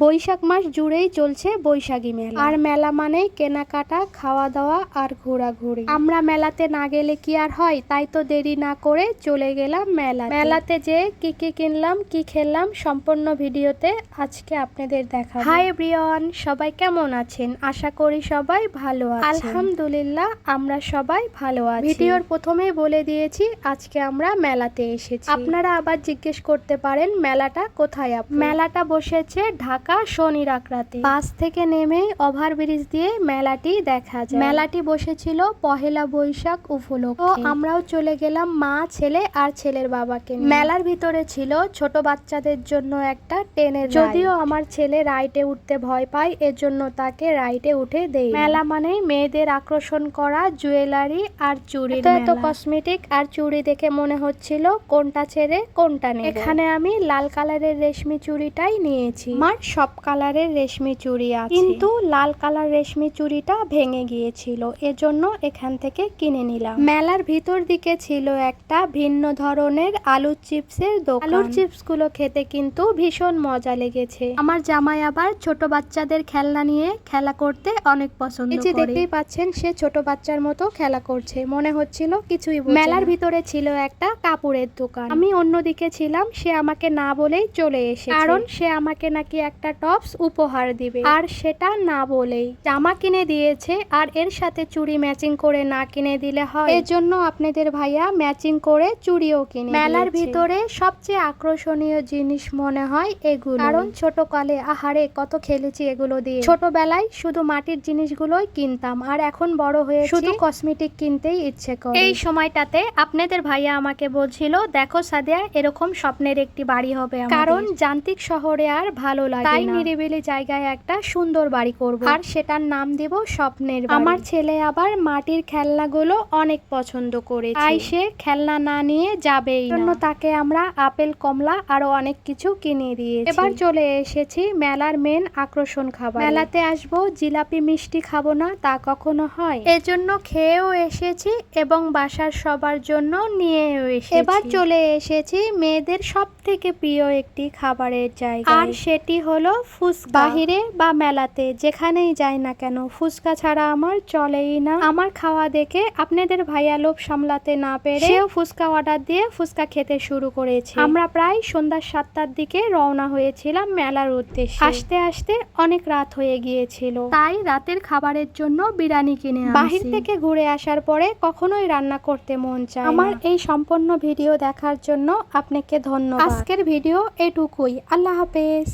বৈশাখ মাস জুড়েই চলছে বৈশাখী মেলা। আর মেলা মানে কেনাকাটা খাওয়া দাওয়া আর ঘোরাঘুরি। আমরা মেলাতে না গেলে কি আর হয়? তাই তো দেরি না করে চলে গেলাম মেলা মেলাতে যে কি কি কিনলাম কি খেললাম সম্পূর্ণ ভিডিওতে আজকে আপনাদের দেখা হাই ব্রিয়ন সবাই কেমন আছেন? আশা করি সবাই ভালো আছেন। আলহামদুলিল্লাহ আমরা সবাই ভালো আছি। ভিডিওর প্রথমে বলে দিয়েছি আজকে আমরা মেলাতে এসেছি। আপনারা আবার জিজ্ঞেস করতে পারেন মেলাটা কোথায় আপু? মেলাটা বসেছে ঢাকা শনির আকরাতে বাস থেকে নেমে ওভারব্রিজ দিয়ে মেলাটি দেখা যায়। মেলাটি বসেছিল পহেলা বৈশাখ উপলক্ষে। তো আমরাও চলে গেলাম মা ছেলে আর ছেলের বাবাকে মেলার ভিতরে ছিল ছোট বাচ্চাদের জন্য একটা ট্রেনের যদিও আমার ছেলে রাইটে উঠতে ভয় পায় এজন্য তাকে রাইটে উঠে দেই। মেলা মানে মেয়েদের আকর্ষণ করা জুয়েলারি আর চুড়ি এত কসমেটিক আর চুড়ি দেখে মনে হচ্ছিল কোনটা ছেড়ে কোনটা নেব। এখানে আমি লাল কালারের রেশমি চুড়িটাই নিয়েছি। আমার সব কালারের রেশমি চুড়ি আছে। কিন্তু লাল কালার রেশমি চুড়িটা ভেঙে গিয়েছিল এজন্য এখান থেকে কিনে নিলাম। মেলার ভিতর দিকে ছিল একটা ভিন্ন ধরনের আলুর চিপসের দোকান। আলুর চিপসগুলো খেতে কিন্তু ভীষণ মজা লেগেছে। আমার জামাই আবার ছোট বাচ্চাদের খেলনা নিয়ে খেলা করতে অনেক পছন্দ এই যে দেখতেই পাচ্ছেন সে ছোট বাচ্চার মতো খেলা করছে। মনে হচ্ছিল কিছুই মেলার ভিতরে ছিল একটা কাপড়ের দোকান। আমি অন্যদিকে ছিলাম সে আমাকে না বলেই চলে এসে কারণ সে আমাকে নাকি একটা টপস উপহার দিবে। আর সেটা না বলেই জামা কিনে দিয়েছে আর এর সাথে চুড়ি ম্যাচিং করে না কিনে দিলে হয়। এর জন্য আপনাদের ভাইয়া ম্যাচিং করে চুড়িও কিনে মেলার ভিতরে সবচেয়ে আকর্ষণীয় জিনিস মনে হয় এগুলো। কারণ ছোট কালে আহারে কত খেলেছি এগুলো দিয়ে। ছোটবেলায় শুধু মাটির জিনিসগুলোই কিনতাম আর এখন বড় হয়ে শুধু কসমেটিক কিনতেই ইচ্ছে করে। এই সময়টাতে আপনাদের ভাইয়া আমাকে বলছিল দেখো সাদিয়া এরকম স্বপ্নের একটি বাড়ি হবে কারণ যান্ত্রিক শহরে আর ভালো লাগে তাই নিরিবিলি জায়গায় একটা সুন্দর বাড়ি করব। আর সেটার নাম দেব স্বপ্নের আমার ছেলে আবার মাটির খেলনাগুলো অনেক পছন্দ করে তাই সে খেলনা না নিয়ে যাবেই জন্য তাকে আমরা আপেল কমলা আরও অনেক কিছু কিনে দিয়ে এবার চলে এসেছি মেলার মেন আকর্ষণ খাবার। মেলাতে আসব জিলাপি মিষ্টি খাব না তা কখনো হয়। এজন্য খেয়েও এসেছি এবং বাসার সবার জন্য নিয়েও এসেছি। এবার চলে এসেছি মেয়েদের সব থেকে প্রিয় একটি খাবারের জায়গা আর সেটি হলো ফুচকা। বাহিরে বা মেলাতে যেখানেই যাই না কেন ফুচকা ছাড়া আমার চলেই না। আমার খাওয়া দেখে আপনাদের ভাইয়া লোভ সামলাতে না পেরে সেও ফুচকা অর্ডার দিয়ে ফুচকা খেতে শুরু করেছে। আমরা প্রায় সন্ধ্যা সাতটার দিকে রওনা হয়েছিলাম মেলার উদ্দেশ্যে। আসতে আসতে অনেক রাত হয়ে গিয়েছিল। তাই রাতের খাবারের জন্য বিরিয়ানি কিনে বাহির থেকে ঘুরে আসার পরে কখনোই রান্না করতে মন চায় আমার এই সম্পূর্ণ ভিডিও দেখার জন্য আপনাকে ধন্যবাদ। আজকের ভিডিও এটুকুই। আল্লাহ হাফেজ।